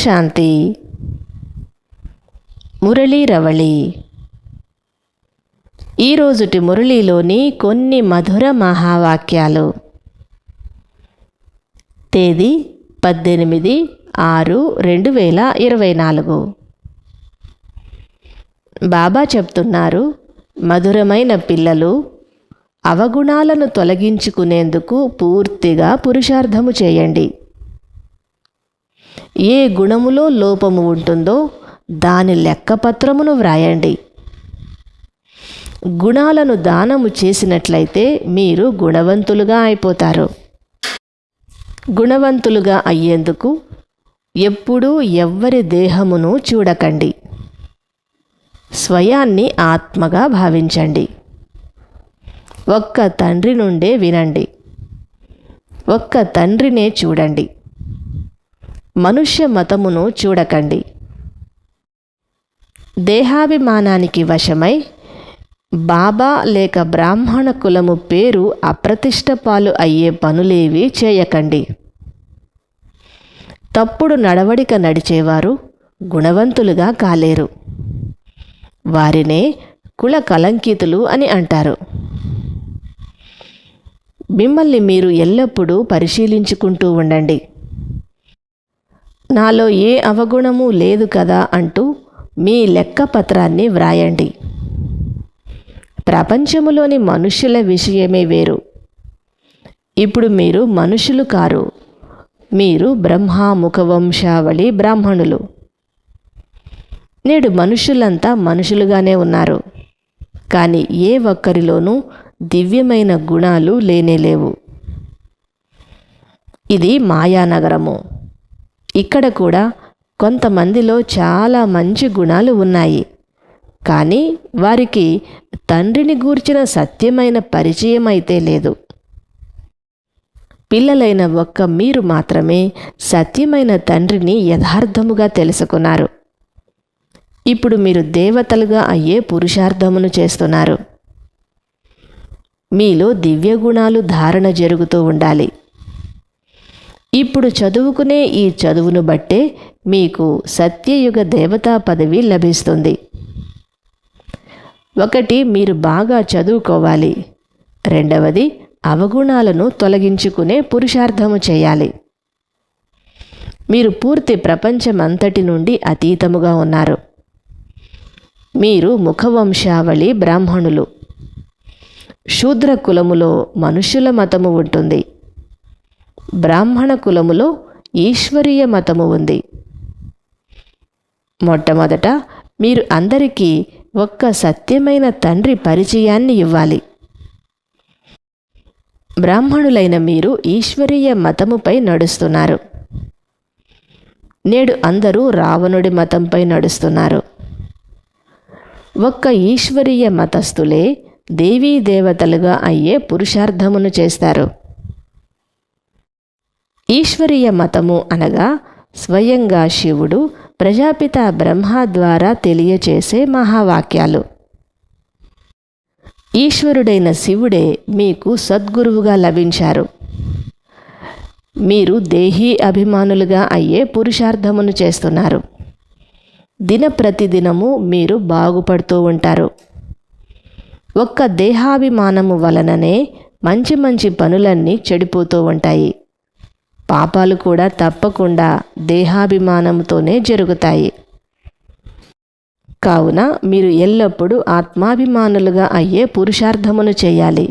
శాంతి. మురళీ రవళి. ఈరోజుటి మురళీలోని కొన్ని మధుర మహావాక్యాలు. తేదీ పద్దెనిమిది ఆరు రెండు వేల ఇరవై నాలుగు. బాబా చెప్తున్నారు మధురమైన పిల్లలు అవగుణాలను తొలగించుకునేందుకు పూర్తిగా పురుషార్థము చేయండి. ఏ గుణములో లోపము ఉంటుందో దాని లెక్కపత్రమును వ్రాయండి. గుణాలను దానము చేసినట్లయితే మీరు గుణవంతులుగా అయిపోతారు. గుణవంతులుగా అయ్యేందుకు ఎప్పుడూ ఎవ్వరి దేహమును చూడకండి. స్వయాన్ని ఆత్మగా భావించండి. ఒక్క తండ్రి నుండే వినండి. ఒక్క తండ్రినే చూడండి. మనుష్య మతమును చూడకండి. దేహాభిమానానికి వశమై బాబా లేక బ్రాహ్మణ కులము పేరు అప్రతిష్ట పాలు అయ్యే పనులేవి చేయకండి. తప్పుడు నడవడిక నడిచేవారు గుణవంతులుగా కాలేరు. వారినే కుల కలంకితులు అని అంటారు. మిమ్మల్ని మీరు ఎల్లప్పుడూ పరిశీలించుకుంటూ ఉండండి. నాలో ఏ అవగుణము లేదు కదా అంటూ మీ లెక్కపత్రాన్ని వ్రాయండి. ప్రపంచములోని మనుషుల విషయమే వేరు. ఇప్పుడు మీరు మనుషులు కారు. మీరు బ్రహ్మాముఖ వంశావళి బ్రాహ్మణులు. నేడు మనుషులంతా మనుషులుగానే ఉన్నారు. కానీ ఏ ఒక్కరిలోనూ దివ్యమైన గుణాలు లేనేలేవు ఇది మాయానగరము. ఇక్కడ కూడా కొంతమందిలో చాలా మంచి గుణాలు ఉన్నాయి. కానీ వారికి తండ్రిని గూర్చిన సత్యమైన పరిచయం అయితే లేదు. పిల్లలైన ఒక్క మీరు మాత్రమే సత్యమైన తండ్రిని యథార్థముగా తెలుసుకున్నారు. ఇప్పుడు మీరు దేవతలుగా అయ్యే పురుషార్థమును చేస్తున్నారు. మీలో దివ్య గుణాలు ధారణ జరుగుతూ ఉండాలి. ఇప్పుడు చదువుకునే ఈ చదువును బట్టే మీకు సత్యయుగ దేవతా పదవి లభిస్తుంది. ఒకటి మీరు బాగా చదువుకోవాలి. రెండవది అవగుణాలను తొలగించుకునే పురుషార్థము చేయాలి. మీరు పూర్తి ప్రపంచమంతటి నుండి అతీతముగా ఉన్నారు. మీరు ముఖవంశావళి బ్రాహ్మణులు. శూద్ర కులములో మనుష్యుల మతము ఉంటుంది. బ్రాహ్మణ కులములో ఈశ్వరీయ మతము ఉంది. మొట్టమొదట మీరు అందరికీ ఒక్క సత్యమైన తండ్రి పరిచయాన్ని ఇవ్వాలి. బ్రాహ్మణులైన మీరు ఈశ్వరీయ మతముపై నడుస్తున్నారు. నేడు అందరూ రావణుడి మతంపై నడుస్తున్నారు. ఒక్క ఈశ్వరీయ మతస్థులే దేవీ దేవతలుగా అయ్యే పురుషార్థమును చేస్తారు. ఈశ్వరీయ మతము అనగా స్వయంగా శివుడు ప్రజాపిత బ్రహ్మ ద్వారా తెలియచేసే మహావాక్యాలు. ఈశ్వరుడైన శివుడే మీకు సద్గురువుగా లభించారు. మీరు దేహీ అభిమానులుగా అయ్యే పురుషార్థమును చేస్తున్నారు. దిన ప్రతిదినము మీరు బాగుపడుతూ ఉంటారు. ఒక్క దేహాభిమానము వలననే మంచి మంచి పనులన్నీ చెడిపోతూ ఉంటాయి. పాపాలు కూడా తప్పకుండా దేహాభిమానంతోనే జరుగుతాయి. కావున మీరు ఎల్లప్పుడూ ఆత్మాభిమానులుగా అయ్యే పురుషార్థమును చేయాలి.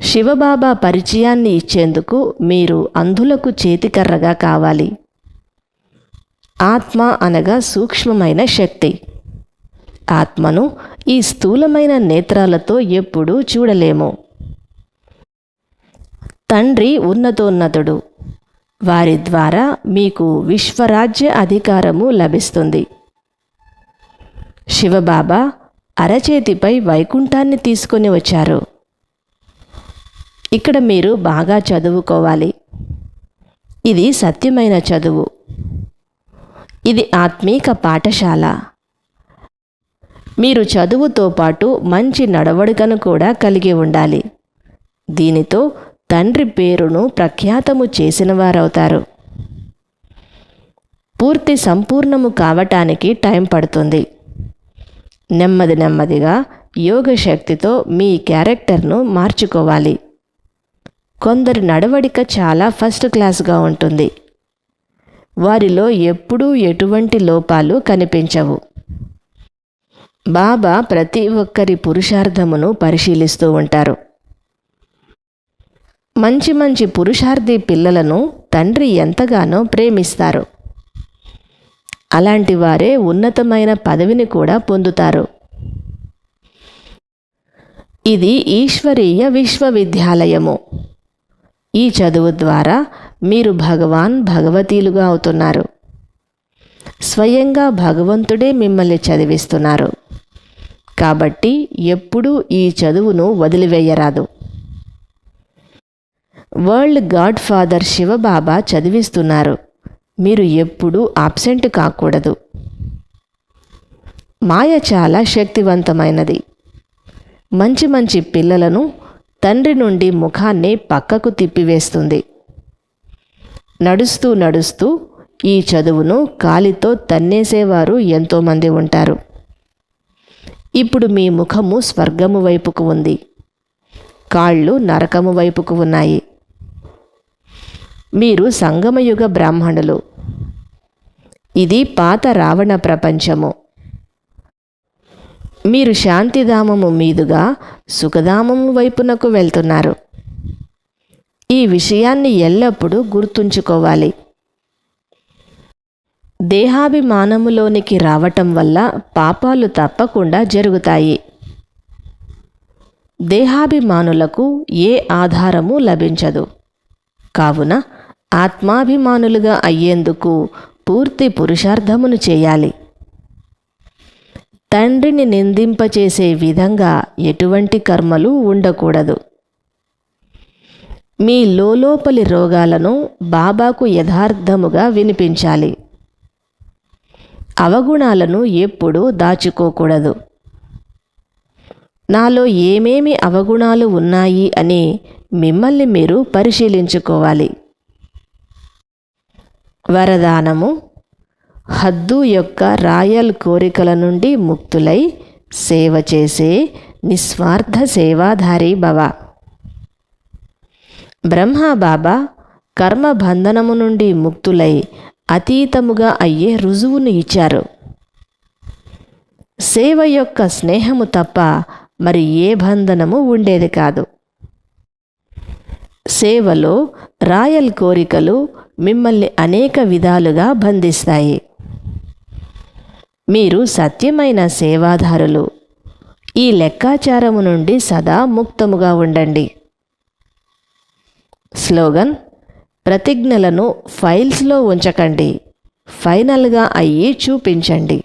శివబాబా పరిచయాన్ని ఇచ్చేందుకు మీరు అంధులకు చేతికర్రగా కావాలి. ఆత్మ అనగా సూక్ష్మమైన శక్తి. ఆత్మను ఈ స్థూలమైన నేత్రాలతో ఎప్పుడూ చూడలేము. తండ్రి ఉన్నతోన్నతుడు. వారి ద్వారా మీకు విశ్వరాజ్య అధికారము లభిస్తుంది. శివబాబా అరచేతిపై వైకుంఠాన్ని తీసుకొని వచ్చారు. ఇక్కడ మీరు బాగా చదువుకోవాలి. ఇది సత్యమైన చదువు. ఇది ఆత్మీక పాఠశాల. మీరు చదువుతో పాటు మంచి నడవడికను కూడా కలిగి ఉండాలి. దీనితో తండ్రి పేరును ప్రఖ్యాతము చేసిన వారవుతారు. పూర్తి సంపూర్ణము కావటానికి టైం పడుతుంది. నెమ్మది నెమ్మదిగా యోగ శక్తితో మీ క్యారెక్టర్ను మార్చుకోవాలి. కొందరి నడవడిక చాలా ఫస్ట్ క్లాస్గా ఉంటుంది. వారిలో ఎప్పుడూ ఎటువంటి లోపాలు కనిపించవు. బాబా ప్రతి ఒక్కరి పురుషార్థమును పరిశీలిస్తూ ఉంటారు. మంచి మంచి పురుషార్థి పిల్లలను తండ్రి ఎంతగానో ప్రేమిస్తారు. అలాంటి వారే ఉన్నతమైన పదవిని కూడా పొందుతారు. ఇది ఈశ్వరీయ విశ్వవిద్యాలయము. ఈ చదువు ద్వారా మీరు భగవాన్ భగవతీలుగా అవుతున్నారు. స్వయంగా భగవంతుడే మిమ్మల్ని చదివిస్తున్నారు. కాబట్టి ఎప్పుడూ ఈ చదువును వదిలివేయరాదు. వరల్డ్ గాడ్ ఫాదర్ శివబాబా చదివిస్తున్నారు. మీరు ఎప్పుడూ ఆబ్సెంట్ కాకూడదు. మాయ చాలా శక్తివంతమైనది. మంచి మంచి పిల్లలను తండ్రి నుండి ముఖాన్ని పక్కకు తిప్పివేస్తుంది. నడుస్తూ నడుస్తూ ఈ చదువును కాలితో తన్నేసేవారు ఎంతోమంది ఉంటారు. ఇప్పుడు మీ ముఖము స్వర్గము వైపుకు ఉంది. కాళ్ళు నరకము వైపుకు ఉన్నాయి. మీరు సంగమయుగ బ్రాహ్మణులు. ఇది పాత రావణ ప్రపంచము. మీరు శాంతిధామము మీదుగా సుఖధామము వైపునకు వెళ్తున్నారు. ఈ విషయాన్ని ఎల్లప్పుడూ గుర్తుంచుకోవాలి. దేహాభిమానములోనికి రావటం వల్ల పాపాలు తప్పకుండా జరుగుతాయి. దేహాభిమానులకు ఏ ఆధారము లభించదు. కావున ఆత్మాభిమానులుగా అయ్యేందుకు పూర్తి పురుషార్థమును చేయాలి. తండ్రిని నిందింపచేసే విధంగా ఎటువంటి కర్మలు ఉండకూడదు. మీ లోలోపలి రోగాలను బాబాకు యథార్థముగా వినిపించాలి. అవగుణాలను ఎప్పుడూ దాచుకోకూడదు. నాలో ఏమేమి అవగుణాలు ఉన్నాయి అని మిమ్మల్ని మీరు పరిశీలించుకోవాలి. వరదానము. హద్దు యొక్క రాయల్ కోరికల నుండి ముక్తులై సేవ చేసే నిస్వార్థ సేవాధారి భవ. బ్రహ్మ బాబా కర్మ బంధనము నుండి ముక్తులై అతీతముగా అయ్యే రుజువును ఇచ్చారు. సేవ యొక్క స్నేహము తప్ప మరి ఏ బంధనము ఉండేది కాదు. సేవలో రాయల్ కోరికలు మిమ్మల్ని అనేక విధాలుగా బంధిస్తాయి. మీరు సత్యమైన సేవాదారులు ఈ లెక్కాచారము నుండి సదా ముక్తముగా ఉండండి. స్లోగన్ ప్రతిజ్ఞలను ఫైల్స్లో ఉంచకండి. ఫైనల్గా అయ్యి చూపించండి.